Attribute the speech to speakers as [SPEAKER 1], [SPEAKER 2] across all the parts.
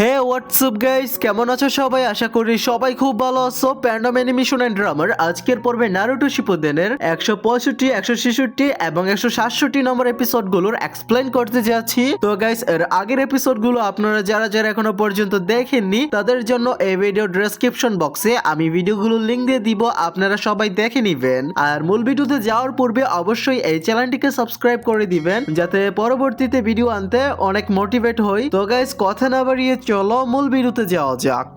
[SPEAKER 1] হে WhatsApp guys কেমন আছো সবাই? আশা করি সবাই খুব ভালো আছো। প্যান্ডম অ্যানিমেশন এন্ড ড্রামার আজকের পর্বে নারুটো শিপুদেনের একশো পঁয়ষট্টি, একশো ছেষট্টি এবং একশো সাতষট্টি নম্বর এপিসোডগুলোর এক্সপ্লেন করতে যাচ্ছি। তো গাইস এর আগের এপিসোডগুলো আপনারা যারা যারা এখনও পর্যন্ত দেখেননি, তাদের জন্য এই ভিডিও ডেসক্রিপশন বক্সে আমি ভিডিওগুলোর লিংক দিয়ে দিব, আপনারা সবাই দেখে নিবেন। আর মূল ভিডিওতে যাওয়ার পূর্বে অবশ্যই এই চ্যানেলটিকে সাবস্ক্রাইব করে দিবেন, যাতে পরবর্তীতে ভিডিও আনতে অনেক মোটিভেট হই। তো গাইস কথা না বাড়িয়ে চলো মূল বিরুতে যাওয়া যাক।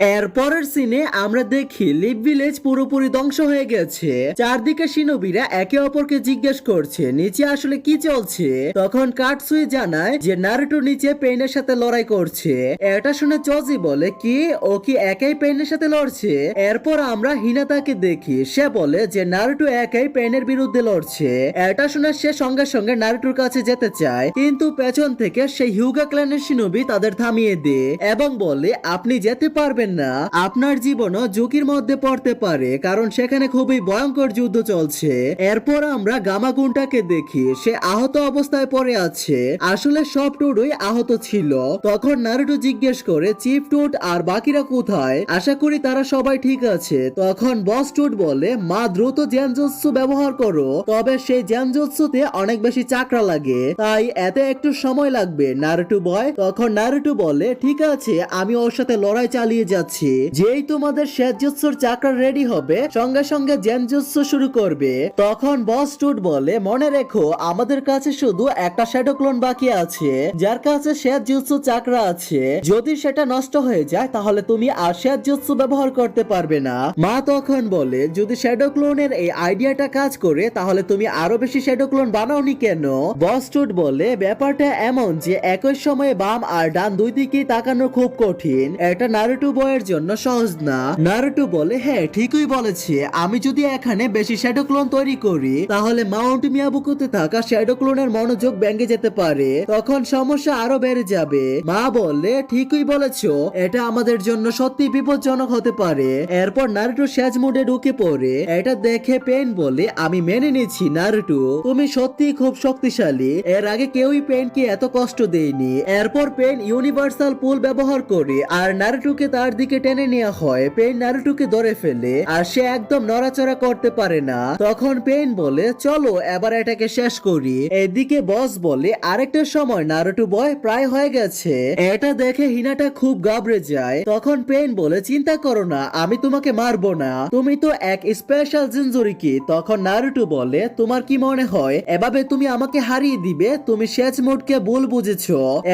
[SPEAKER 1] এরপরের সিনে আমরা দেখি লিপ ভিলেজ পুরোপুরি ধ্বংস হয়ে গেছে। চারদিকে সিনোবিরা একে অপরকে জিজ্ঞেস করছে, নিচে আসলে কি চলছে? তখন কাটসুই জানায় যে নারুটো নিচে পেইনের সাথে লড়াই করছে। এটা শুনে চজি বলে, কি? ও কি একাই পেইনের সাথে লড়ছে? এরপর আমরা হিনাতাকে দেখি, সে বলে যে নারুটো একাই পেইনের বিরুদ্ধে লড়ছে। এটা শুনে সে সঙ্গে সঙ্গে নারুটোর কাছে যেতে চায়, কিন্তু পেছন থেকে সেই হিউগা ক্ল্যানের সিনোবি তাদের থামিয়ে দেয় এবং বলে, আপনি যেতে পারবেন না, আপনার জীবনও ঝুঁকির মধ্যে পড়তে পারে, কারণ সেখানে খুবই ভয়ঙ্কর যুদ্ধ চলছে। এরপর আমরা গামাগুনটাকে দেখি, সে আহত অবস্থায় পড়ে আছে। আসলে সব টুডুই আহত ছিল। তখন নারুটো জিজ্ঞেস করে, চিফ টুট, আর বাকিরা কোথায়? আশা করি তারা সবাই ঠিক আছে। তখন বস টুট বলে, মা, দ্রুত জ্যানজুৎসু ব্যবহার করো, তবে সেই জ্যানজুৎসুতে অনেক বেশি চাকরা লাগে, তাই এতে একটু সময় লাগবে। নারুটু বয়, তখন নারুটু বলে, ঠিক আছে, আমি ওর সাথে লড়াই চালিয়ে যাচ্ছি যেই তোমাদের শেষজুৎসুর চাকরা রেডি হবে, সঙ্গে সঙ্গে জেনজুৎসু শুরু করবে। তখন বস টুট বলে, মনে রেখো, আমাদের কাছে শুধু একটা শ্যাডো ক্লোন বাকি আছে, যার কাছে শেষজুৎসু চাকরা আছে। যদি সেটা নষ্ট হয়ে যায়, তাহলে তুমি আর শেষজুৎসু ব্যবহার করতে পারবে না। মা তখন বলে, যদি শ্যাডো ক্লোনের এই আইডিয়াটা কাজ করে, তাহলে তুমি আরও বেশি শ্যাডো ক্লোন বানাওনি কেন? বস টুট বলে, ব্যাপারটা এমন যে, একই সময়ে বাম আর ডান দুই দিকেই তাকানো খুব কঠিন। এটা নারুটু বয়ের জন্য সহজ না। নারুটু বলে হ্যাঁ ঠিকই বলেছে। আমি যদি এখানে বেশি শ্যাডো ক্লোন তৈরি করি, তাহলে মাউন্ট মিয়াবুকুতে থাকা শ্যাডো ক্লোনের মনোযোগ ব্যাঙ্গে যেতে পারে। তখন সমস্যা আরও বেড়ে যাবে। মা বললে ঠিকই বলেছ। এটা আমাদের জন্য সত্যি বিপজ্জনক হতে পারে। এরপর নারুটু শেষ মুডে ঢুকে পড়ে। এটা দেখে পেন বলে আমি মেনে নিচ্ছি নারুটু তুমি সত্যি খুব শক্তিশালী। এর আগে কেউই পেনকে এত কষ্ট দেয়নি। এরপর পেন ইউনিভার্সাল পুল ব্যবহার করে, আর নারুটুকে তার দিকে টেনে নেওয়া হয়, পেন নারুটুকে ধরে ফেলে আর সে একদম নড়াচড়া করতে পারে না। তখন পেন বলে, চলো, এবার এটাকে শেষ করি। এদিকে বস বলে, আরেকটা সময়, নারুটু বয়, প্রায় হয়ে গেছে। এটা দেখে হিনাটা খুব গাবড়ে যায়। তখন পেন বলে, চিন্তা করো না, আমি তোমাকে মারবো না। তুমি তো এক স্পেশাল জিনজুরি কি? তখন নারুটু বলে, তোমার কি মনে হয়? এভাবে তুমি আমাকে হারিয়ে দিবে? তুমি শেষ মোডকে ভুল বুঝেছ।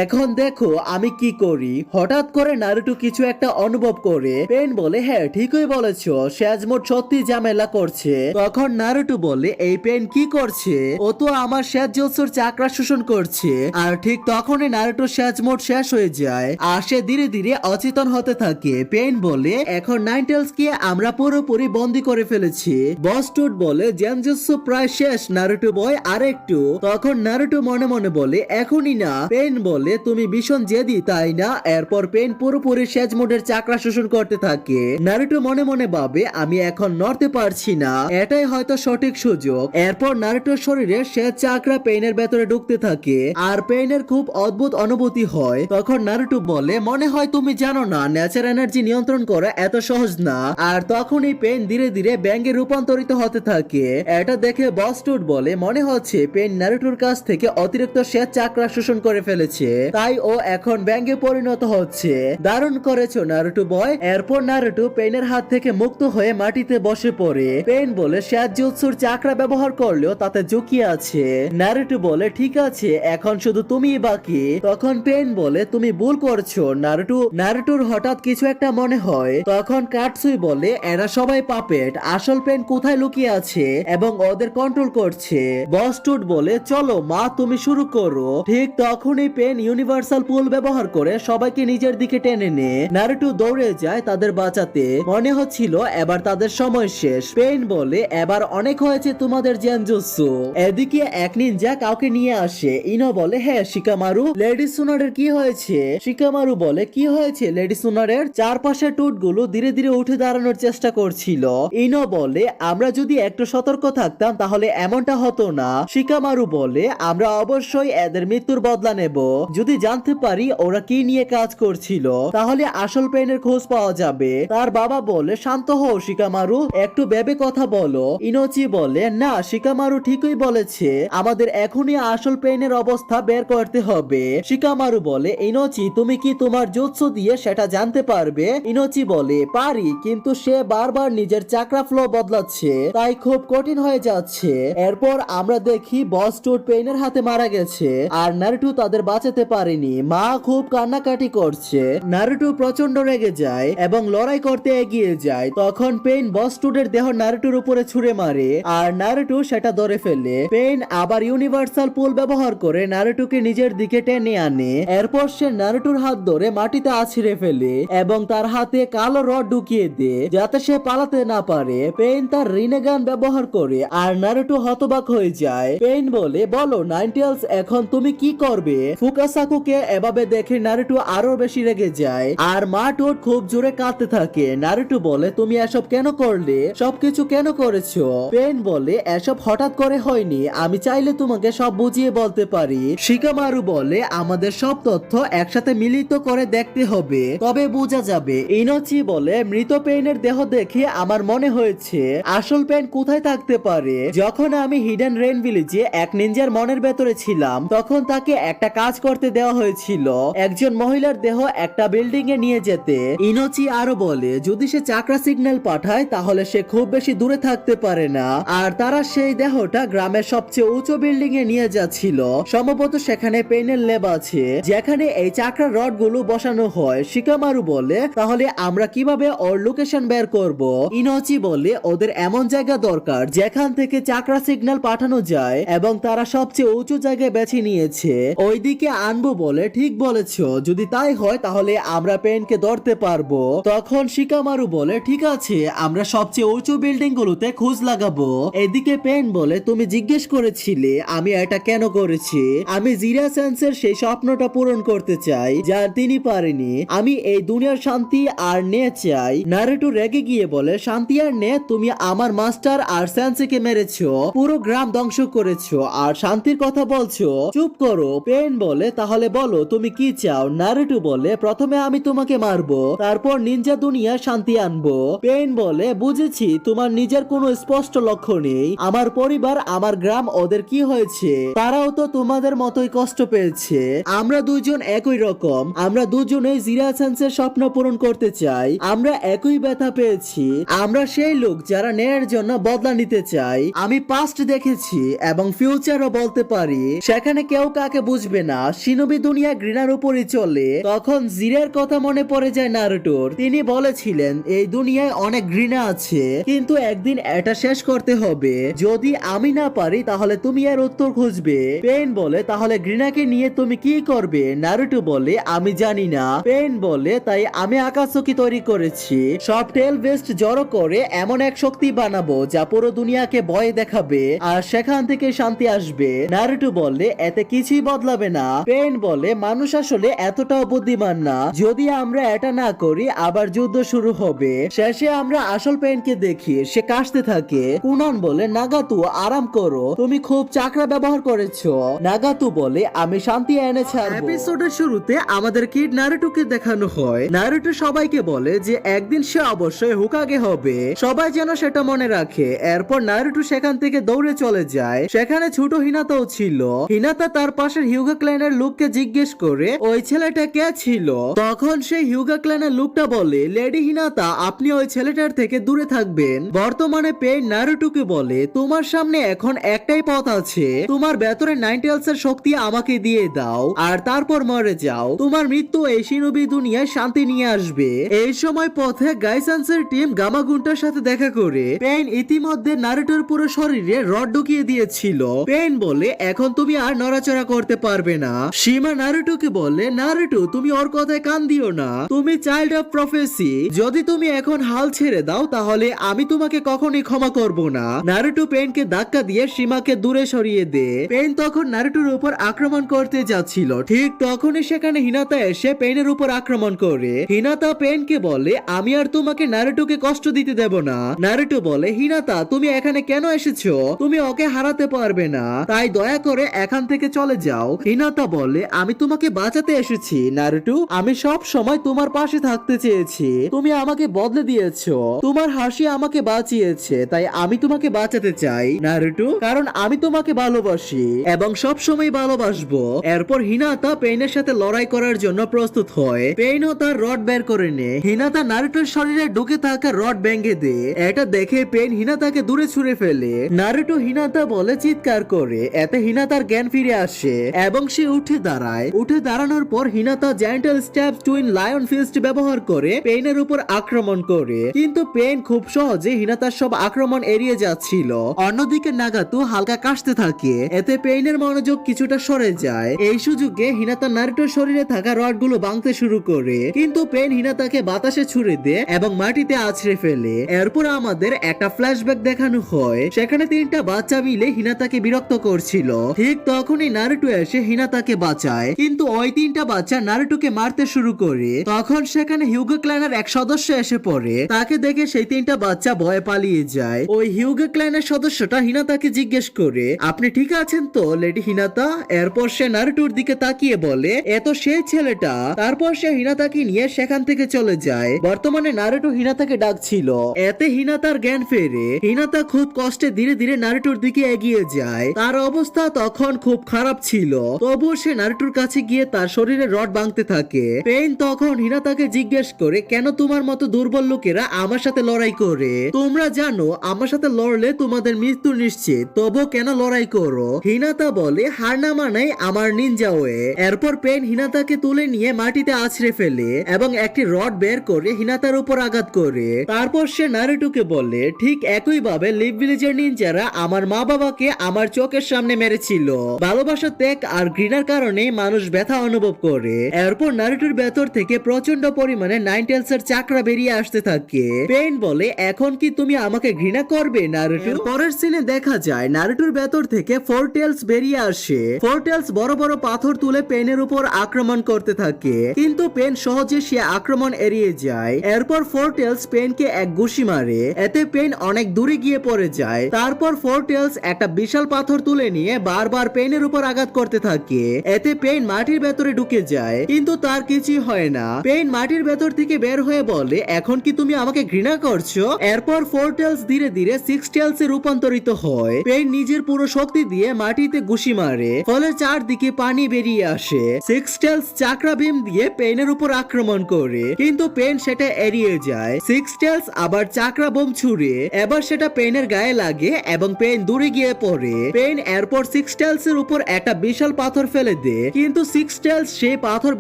[SPEAKER 1] এখন দেখো আমি কি করি। হঠাৎ করে নারুটু কিছু একটা অনুভব করে পেন বলে হ্যাঁ ঠিকই বলেছ শেষ সত্যি ঝামেলা করছে। তখন নারুটু বলে, এই পেন কি করছে? ও তো আমার শেষ জোৎসুর চাকরা শোষণ করছে। আর ঠিক তখনই নারুটোর শেষ শেষ হয়ে যায়। আর সে ধীরে ধীরে অচেতন হতে থাকে। পেন বলে, এখন নাইনটেলস কে আমরা পুরোপুরি বন্দি করে ফেলেছি। বস টুট বলে জেনজুৎসু প্রায় শেষ, নারুটু বয় আরেকটু। তখন নারুটু মনে মনে বলে, এখনই না। পেন বলে, তুমি ভীষণ জেদি, তাই না? এরপর পেন পুরোপুরি শেষ মোডের চাকরা শোষণ করতে থাকে। নারুটো মনে মনে ভাবে, আমি এখন নড়তে পারছি না। এটাই হয়তো সঠিক সুযোগ। এরপর নারুটোর শরীরে শেষ চাকরা পেনের ভেতরে ঢুকতে থাকে আর পেনের খুব অদ্ভুত অনুভূতি হয়। তখন নারুটো বলে, মনে হয় তুমি জানো না ন্যাচার এনার্জি নিয়ন্ত্রণ করা এত সহজ না। আর তখনই পেন ধীরে ধীরে ব্যাঙ্গে রূপান্তরিত হতে থাকে। এটা দেখে বস্টুড বলে, মনে হচ্ছে পেন নারুটোর কাছ থেকে অতিরিক্ত শেষ চাকরা শোষণ করে ফেলেছে। তাই ও এখন ব্যাঙ্গে পরিণত হচ্ছে। দারুণ করেছ নারুটো বয়, এরপর নারুটো পেনের হাত থেকে মুক্ত হয়ে মাটিতে বসে পড়ে। পেন বলে শেষ জুৎসুর চাকরা ব্যবহার করলেও তাতে ঝুঁকি আছে। নারুটো বলে, ঠিক আছে, এখন শুধু তুমিই বাকি। তখন পেন বলে, তুমি ভুল করছ, নারুটো। নারুটোর হঠাৎ কিছু একটা মনে হয়। তখন কাটসুই বলে, এরা সবাই পাপেট। আসল পেন কোথায় লুকিয়ে আছে এবং ওদের কন্ট্রোল করছে? বস টুট বলে, চলো, মা, তুমি শুরু করো। ঠিক তখনই পেন ইউনিভার্সাল পুল ব্যবহার করে সবাইকে নিজের দিকে টেনে নে নারুটো দৌড়ে যায় তাদের বাঁচাতে। মনে হচ্ছিল এবার তাদের সময় শেষ। পেইন বলে, এবার অনেক হয়েছে তোমাদের জেনজুসু এদিকে এক নিনজা কাউকে নিয়ে আসে। ইনো বলে হ্যাঁ শিকামারু। লেডি সোনারের কি হয়েছে? শিকামারু বলে, কি হয়েছে? লেডি সোনারের চারপাশের টুটগুলো ধীরে ধীরে উঠে দাঁড়ানোর চেষ্টা করছিল। ইনো বলে, আমরা যদি একটু সতর্ক থাকতাম, তাহলে এমনটা হতো না। শিকামারু বলে, আমরা অবশ্যই এদের মৃত্যুর বদলা নেব। যদি জানতে পারি ওরা কি নিয়ে কাজ করছিল, তাহলে আসল পেনের খোঁজ পাওয়া যাবে। তার বাবা বলে, শান্ত হও, শিকামারু। একটু ভেবে কথা বলো। ইনোচি বলে, না, শিকামারু ঠিকই বলেছে। আমাদের এখনই আসল পেনের অবস্থা বের করতে হবে। শিকামারু বলে, ইনোচি, তুমি কি তোমার জুৎসু দিয়ে সেটা জানতে পারবে? ইনোচি বলে, পারি, কিন্তু সে বারবার নিজের চাকরা ফ্লো বদলাচ্ছে। তাই খুব কঠিন হয়ে যাচ্ছে। এরপর আমরা দেখি বস টুট পেইনের হাতে মারা গেছে। আর নারুটু তাদের বাঁচাতে পারেনি। মা খুব কান্নাকাটি করছে। নারুটু প্রচণ্ড রেগে যায় এবং লড়াই করতে এগিয়ে যায়, তখন পেইন বস টুটের দেহ নারুটুর উপরে ছুঁড়ে মারে আর নারুটু সেটা ধরে ফেলে। পেইন আবার ইউনিভার্সাল পুল ব্যবহার করে নারুটুকে নিজের দিকে টেনে আনে। এরপর সে নারুটুর হাত ধরে মাটিতে আছড়ে ফেলে এবং তার হাতে কালো রড ঢুকিয়ে দেয়, যাতে সে পালাতে না পারে। পেইন তার রিনেগান ব্যবহার করে আর নারুটু হতবাক হয়ে যায়। পেইন বলে, বলো নাইনটেলস এখন তুমি কি করবে? ফুকাসাকুকে এভাবে দেখে নারুটু আরও বেশি রেগে যায়। আর মা টোট খুব জোরে কাঁদতে থাকে। নারুটু বলে, তুমি এসব কেন করলে? সবকিছু কেন করেছ? পেইন বলে, এসব হঠাৎ করে হয়নি। আমি চাইলে তোমাকে সব বুঝিয়ে বলতে পারি। শিকামারু বলে, আমাদের সব তথ্য একসাথে মিলিত করে দেখতে হবে, তবে বোঝা যাবে। ইনোচি বলে, মৃত পেইনের দেহ দেখে আমার মনে হয়েছে, আসল পেন কোথায় থাকতে পারে? যখন আমি হিডেন রেন ভিলেজে এক নিনজার মনের ভেতরে ছিলাম, তখন তাকে একটা কাজ করতে দেওয়া হয়েছিল। একজন মহিলার দেহ একটা বিল্ডিং এ নিয়ে যেতে। ইনোচি আরও বলে, যদি সে চাকরা সিগন্যাল পাঠায়, তাহলে সে খুব বেশি দূরে থাকতে পারে না। আর তারা সেই দেহটা গ্রামের সবচেয়ে উঁচু বিল্ডিং এ নিয়ে যাচ্ছিল। সম্ভবত সেখানে পেনের লেব আছে, যেখানে এই চাকরা রডগুলো বসানো হয়। শিকামারু বলে, তাহলে আমরা কীভাবে ওর লোকেশন বের করব? ইনোচি বলে, ওদের এমন জায়গা দরকার, যেখান থেকে চাকরা সিগন্যাল পাঠানো যায় এবং তারা সবচেয়ে উঁচু জায়গায় বেছে নিয়েছে। ওইদিকে আনব বলে, ঠিক বলেছ, যদি তাই হয়, তাহলে আমরা পেনকে ধরতে পারব। তখন শিকামারু বলে, ঠিক আছে, আমরা সবচেয়ে উঁচু বিল্ডিং গুলোতে খোঁজ লাগাবো। এদিকে পেন বলে, তুমি জিজ্ঞেস করেছিলে আমি এটা কেন করেছি? আমি জিরা সেন্সের সেই স্বপ্নটা পূরণ করতে চাই, যা তিনি পারেনি। আমি এই দুনিয়ার শান্তি আর নে চাই। নারুটো রেগে গিয়ে বলে, শান্তি আর নে, তুমি আমার মাস্টার আর সেন্সেকে মেরেছো। পুরো গ্রাম ধ্বংস করেছ। আর শান্তির কথা বলছো। চুপ করো। পেন বলে, তাহলে বলো, তুমি কি চাও? নারুটো বলে, প্রথমে আমি তোমাকে মারবো। তারপর নিনজা দুনিয়া শান্তি আনব। পেন বলে, বুঝেছি, তোমার নিজের কোনো স্পষ্ট লক্ষ্য নেই। আমার পরিবার, আমার গ্রাম, ওদের কি হয়েছে? তারাও তো তোমাদের মতোই কষ্ট পেয়েছে। আমরা দুজন একই রকম। আমরা দুজনেই জিরা সেন্সের স্বপ্ন পূরণ করতে চাই। আমরা একই ব্যথা পেয়েছি। আমরা সেই লোক যারা ন্যায়ের জন্য বদলা নিতে চাই। আমি পাস্ট দেখেছি এবং ফিউচারও বলতে পারি। সেখানে কেউ কাকে বুঝবে না। সিনবি দুনিয়া ঘৃণার উপরই চলে। তখন জিরের কথা মনে পড়ে যায় নারুটোর। তিনি বলেছিলেন, এই দুনিয়ায় অনেক ঘৃণা আছে, কিন্তু একদিন এটা শেষ করতে হবে। যদি আমি না পারি, তাহলে তুমি এর উত্তর খুঁজবে। পেন বলে, তাহলে ঘৃণাকে নিয়ে তুমি কি করবে? নারুটো বলে, আমি জানি না। পেন বলে, তাই আমি আকাশকি তৈরি করেছি। সব টেল বেস্ট জড়ো করে এমন এক শক্তি বানাবো, যা পুরো দুনিয়াকে ভয় দেখাবে আর সেখান থেকে শান্তি আসবে। নারুটো বলে, এতে কিছুই বদলাবে না। পেন বলে, মানুষ আসলে এতটাও বুদ্ধিমান না। যদি আমরা এটা না করি, আবার যুদ্ধ শুরু হবে। শেষে আমরা আসল পেনকে দেখি, সে কাশতে থাকে। কুনান বলে, নাগাতু, আরাম করো। তুমি খুব চাকরা ব্যবহার করেছ। নাগাতু বলে, আমি শান্তি এনে ছাড়বো। শুরুতে আমাদের কিড নারুটোকে দেখানো হয়। নারুটো সবাইকে বলে যে, একদিন সে অবশ্যই হুকাগে হবে। সবাই যেন সেটা মনে রাখে। এরপর নারুটো সেখান থেকে দৌড়ে চলে যায়। সেখানে ছোট হিনাতাও ছিল। হিনাতা তার পাশের হিউগা ক্ল্যানের লোককে জিজ্ঞেস করে, ওই ছেলেটা কে ছিল? তখন সেই হিউগা ক্ল্যানের লোকটা বলে, লেডি হিনাতা, আপনি ওই ছেলেটার থেকে দূরে থাকবেন। বর্তমানে পে নারুটুকে বলে, তোমার সামনে এখন একটাই পথ আছে। তোমার ভেতরে নাইনটেলস এর শক্তি আমাকে দিয়ে দাও, আর তারপর মরে যাও। তোমার মৃত্যু এই শিনবি দুনিয়ায় শান্তি নিয়ে আসবে। এই সময় পথে গাইসান্সের টিম গামাগুন্টার সাথে দেখা করে, পেন ইতিমধ্যে নারুটোর পুরো শরীরে রড ঢুকিয়ে দিয়েছিল। পেন বলে, এখন তুমি আর নড়াচড়া করতে পারবে না। সীমা নারুটোকে বলে, নারুটো, তুমি ওর কথায় কান দিও না। তুমি তুমি চাইল্ড অফ প্রফেসি যদি তুমি এখন হাল ছেড়ে দাও, তাহলে আমি তোমাকে কখনই ক্ষমা করব না। নারুটো পেনকে ধাক্কা দিয়ে সীমাকে দূরে সরিয়ে দে। পেন তখন নারুটোর উপর আক্রমণ করতে যাচ্ছিল। ঠিক তখনই সেখানে হিনাতা এসে পেনের উপর আক্রমণ করে। হিনাতা পেনকে বলে, আমি আর তোমাকে নারুটোকে কষ্ট দিতে দেব না। নারুটো বলে, হিনাতা, তুমি এখানে কেন এসেছ? তুমি ওকে হারাতে পারবে না। তাই দয়া করে এখান থেকে চলে যাও। হিনাতা বলে, আমি তোমাকে বাঁচাতে এসেছি, নারুটো। আমি সব সময় তোমার পাশে থাকতে চেয়েছি। তুমি আমাকে বদলে দিয়েছ। তোমার হাসি আমাকে বাঁচিয়েছে, তাই আমি তোমাকে বাঁচাতে চাই, নারুটো। কারণ আমি তোমাকে ভালোবাসি এবং সব সময় ভালোবাসবো। এরপর হিনাতা পেইনের সাথে লড়াই করার জন্য প্রস্তুত হয়। পেইনও তার রড বের করে নে। হিনাতা নারুটোর শরীরে ঢুকে থাকা রড ভেঙে দে। এটা দেখে পেইন হিনাতাকে দূরে ছুঁড়ে ফেলে। নারুটো হিনাতা বলে চিৎকার করে। এতে হিনাতার জ্ঞান ফিরে আসে এবং সে উঠে দাঁড়ায়। উঠে দাঁড়ানোর পর Hinata gentle step twin lion fist ব্যবহার করে পেইনের উপর আক্রমণ করে। কিন্তু পেইন খুব সহজে হিনাতার সব আক্রমণ এড়িয়ে যাচ্ছিল। অন্যদিকে নাগাতো হালকা কাশতে থাকে। এতে পেইনের মনোযোগ কিছুটা সরে যায়। এই সুযোগে হিনাতা নারুটোর শরীরে থাকা রডগুলো ভাঙতে শুরু করে। কিন্তু পেন হিনাতাকে বাতাসে ছুড়ে দেয় এবং মাটিতে আছড়ে ফেলে। এরপর আমাদের একটা ফ্ল্যাশব্যাক দেখানো হয়। সেখানে তিনটা বাচ্চা মিলে হিনাতাকে বিরক্ত করছিল। ঠিক তখনই নারুটো এসে হিনাতাকে বাঁচায়। কিন্তু ওই তিনটা বাচ্চা নারুটোকে মারতে শুরু করে। তখন সেখানে হিউগো ক্লাইনের এক সদস্য এসে পড়ে, তাকে দেখে সেই তিনটা বাচ্চা ভয়ে পালিয়ে যায়। ওই হিউগো ক্লাইনের সদস্যটা হিনাতাকে জিজ্ঞেস করে, আপনি ঠিক আছেন তো, লেডি হিনাতা? এরপর সে নারুটোর দিকে তাকিয়ে বলে এত সেই ছেলেটা। তারপর সে হিনাতাকে নিয়ে সেখান থেকে চলে যায়। বর্তমানে নারুটো হিনাতাকে ডাকছিল। এতে হিনাতার জ্ঞান ফেরে। হিনাতা খুব কষ্টে ধীরে ধীরে নারুটোর দিকে এগিয়ে যায়। তার অবস্থা তখন খুব খারাপ ছিল। তবুও সে নারুটোর কাছে গিয়ে তার শরীরে রড ভাঙতে থাকে। পেইন তখন হিনাতাকে জিজ্ঞেস করে, কেন তোমার মতো দুর্বল লোকেরা আমার সাথে লড়াই করে? তোমরা জানো, আমার সাথে লড়লে তোমাদের মৃত্যু নিশ্চিত, তবু কেন লড়াই করো? হিনাতা বলে, হার না মানাই আমার নিনজা ওয়ে। এরপর পেন হিনাতাকে তুলে নিয়ে মাটিতে আছড়ে ফেলে এবং একটি রড বের করে হিনাতার উপর আঘাত করে। তারপর সে নারুটোকে বলে, ঠিক একই ভাবে লিভ ভিলেজের নিনজারা আমার মা বাবাকে আমার চোখের সামনে মেরেছিল। ভালোবাসা ত্যাগ আর ঘৃণার কারণে মানুষ ব্যথা অনুভব করে। এরপর নারুটোর ভেতর থেকে প্রচণ্ড পরিমাণে নাইন টেলসের চাকরা বেরিয়ে আসতে থাকে। পেন বলে এখন কি তুমি আমাকে ঘৃণা করবে নারুটো? পরের সিনে দেখা যায় নারুটোর ভেতর থেকে ফোর টেলস বেরিয়ে আসে। ফোর টেলস বড় বড় পাথর তুলে পেনের উপর আক্রমণ করতে থাকে। কিন্তু পেন সহজে সে আক্রমণ এড়িয়ে যায়। এরপর ফোর টেলস পেনকে এক ঘুষি মারে। এতে পেন অনেক দূরে গিয়ে পড়ে যায়। তারপর ফোর টেলস একটা বিশাল পাথর তুলে নিয়ে বারবার পেনের উপর আঘাত করতে থাকে। এতে পেন মাটির ভেতরে ঢুকে যায়। কিন্তু তার কিছুই হয় না। পেন মাটির ভেতর থেকে বের হয়ে বলে এখন কি তুমি আমাকে ঘৃণা করছ? এরপর ফোর টেলস ধীরে ধীরে সিক্স টেলস এ রূপান্তরিত হয়। পেন নিজের পুরো শক্তি দিয়ে মাটিতে ঘুষি মারে, ফলে চারদিকে পানি বেরিয়ে আসে। সিক্স টেলস চাকরা বিম দিয়ে পেনের উপর আক্রমণ করে, কিন্তু পেন সেটা এড়িয়ে যায়। সিক্স টেলস আবার চাকরা বোম ছুড়ে, এবার সেটা পেনের গায়ে লাগে এবং পেন দূরে গিয়ে পড়ে। পেন এরপর সিক্স টেলস এর উপর একটা বিশাল পাথর ফেলে দেয়, কিন্তু সিক্স টেলস সেই পাথর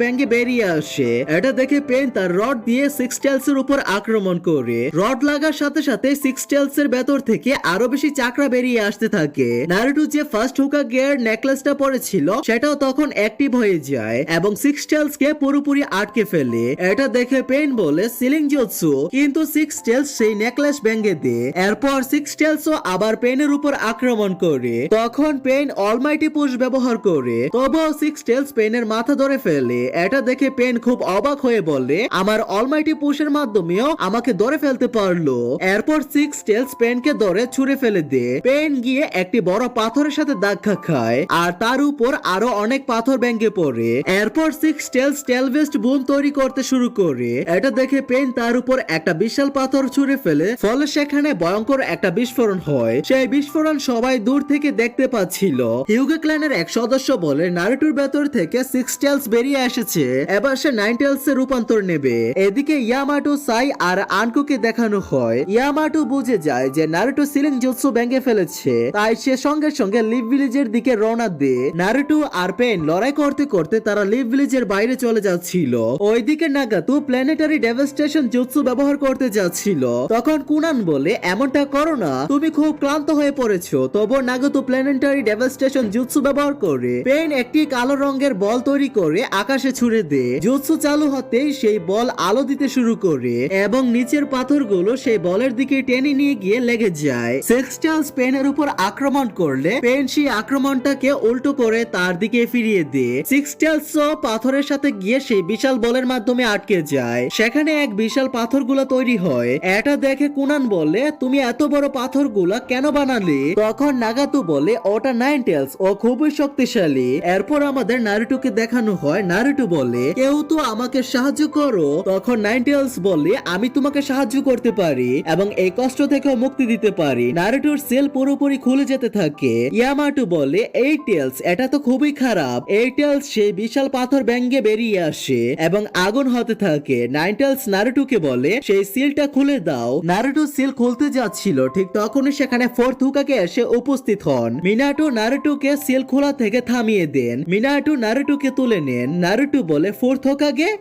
[SPEAKER 1] ব্যাঙ্গে বেরিয়ে আসে। এটা দেখে পেন তার রড দিয়ে সিক্স টেলস এর উপর আক্রমণ করে। রড লাগার সাথে সাথে সিক্স টেলস এর ভেতর থেকে আরও বেশি চাকরা বেরিয়ে আসতে থাকে। নারুটো যে ফার্স্ট হুকা গিয়ার নেকলেসটা পরেছিল, সেটাও তখন অ্যাক্টিভ হয়ে যায় এবং সিক্স টেলস কে পুরোপুরি আটকে ফেলে। এটা দেখে পেন বলে সিলিং জোৎসু কিন্তু সিক্স টেলস সেই নেকলেস ভেঙে দেয় এরপর সিক্স টেলস ও আবার পেনের উপর আক্রমণ করে। তখন পেন অলমাইটি পুশ ব্যবহার করে, তবুও সিক্স টেলস পেনের মাথা ধরে ফেলে। এটা দেখে পেন খুব অবাক হয়ে বলে আমার অলমাইটি পুশের মাধ্যমেও আমাকে ধরে ফেলতে পারল। এরপর সিক্স টেলস পেনকে ধরে ছুঁড়ে ফেলে দে। পেন গিয়ে একটি বড় পাথরের সাথে ধাক্কা খায়, আর তার উপর আরও অনেক পাথর ভেঙে পড়ে। এরপর সিক্স টেলস টেলভেস্ট বুম তৈরি করতে শুরু করে। এটা দেখে পেন তার উপর একটা বিশাল পাথর ছুঁড়ে ফেলে, ফলে সেখানে ভয়ঙ্কর একটা বিস্ফোরণ হয়। সেই বিস্ফোরণ সবাই দূর থেকে দেখতে পাচ্ছিল। হিউগে ক্ল্যানের এক সদস্য বলে, নারুটোর ভেতর থেকে সিক্স টেলস বেরিয়ে এসেছে। এবার সে নাইন টেলস এর রূপান্তর নেবে। এদিকে ইয়ামাটো সাই আর আনকুকে দেখানো হয়। ইয়ামাটো বুঝে যায় যে নারুটো সিলিং জুৎসু ভেঙে ফেলেছে। তাই সে সঙ্গে সঙ্গে লিভ ভিলেজের দিকে রওনা দেয়। নারুটো আর পেন লড়াই করতে করতে তারা লিভ ভিলেজের বাইরে চলে যাচ্ছিল। ওইদিকে নাগাতু প্ল্যানেটারি ডেভাস্টেশন জুৎসু ব্যবহার করতে যাচ্ছিল। তখন কুনান বলে, এমনটা করো না। তুমি খুব ক্লান্ত হয়ে পড়েছো। তবু নাগাতু প্ল্যানেটারি ডেভাস্টেশন জুৎসু ব্যবহার করে, পেন একটি কালো রঙের বল তৈরি করে আকাশে ছুড়ে দেয় জুৎসু চালু হতে করতেই সেই বল আলো দিতে শুরু করে এবং নিচের পাথরগুলো সেই বলের দিকে টেনে নিয়ে গিয়ে লেগে যায়। সেক্সটালস পেনের উপর আক্রমণ করলে পেন সেই আক্রমণটাকে উল্টো করে তার দিকে ফিরিয়ে দেয়। সিক্সটালস পাথরের সাথে গিয়ে সেই বিশাল বলের মাধ্যমে আটকে যায়। সেখানে এক বিশাল পাথরগুলো তৈরি হয়। এটা দেখে কুনান বলে, তুমি এত বড় পাথরগুলা কেন বানালে? তখন নাগাতু বলে, ওটা নাইন টেলস ও খুবই শক্তিশালী। এরপর আমাদের নারুটোকে দেখানো হয়। নারুটু বলে, কেউ তো আমাকে সাহায্য করো, তখন নাইন টেলস বলে আমি তোমাকে সাহায্য করতে পারি এবং এই কষ্ট থেকে মুক্তি দিতে পারি। নারুটোর সেল পুরোপুরি খুলে যেতে থাকে। ইয়ামাটু বলে এই টেলস এটা তো খুবই খারাপ। এই টেলস সেই বিশাল পাথর ব্যাঙ্গে বেরিয়ে আসে এবং আগুন হতে থাকে। নাইন নারুটুকে বলে, সেই সিলটা খুলে দাও। নারুটো সিল খুলতে যাচ্ছিল, ঠিক তখনই সেখানে ফোর্থ হুকাকে এসে উপস্থিত হন। মিনাটো নারুটুকে সিল খোলা থেকে থামিয়ে দেন। মিনাটো নারুটুকে তুলে নেন। নারুটু বলে ফোর্থ হোকাগে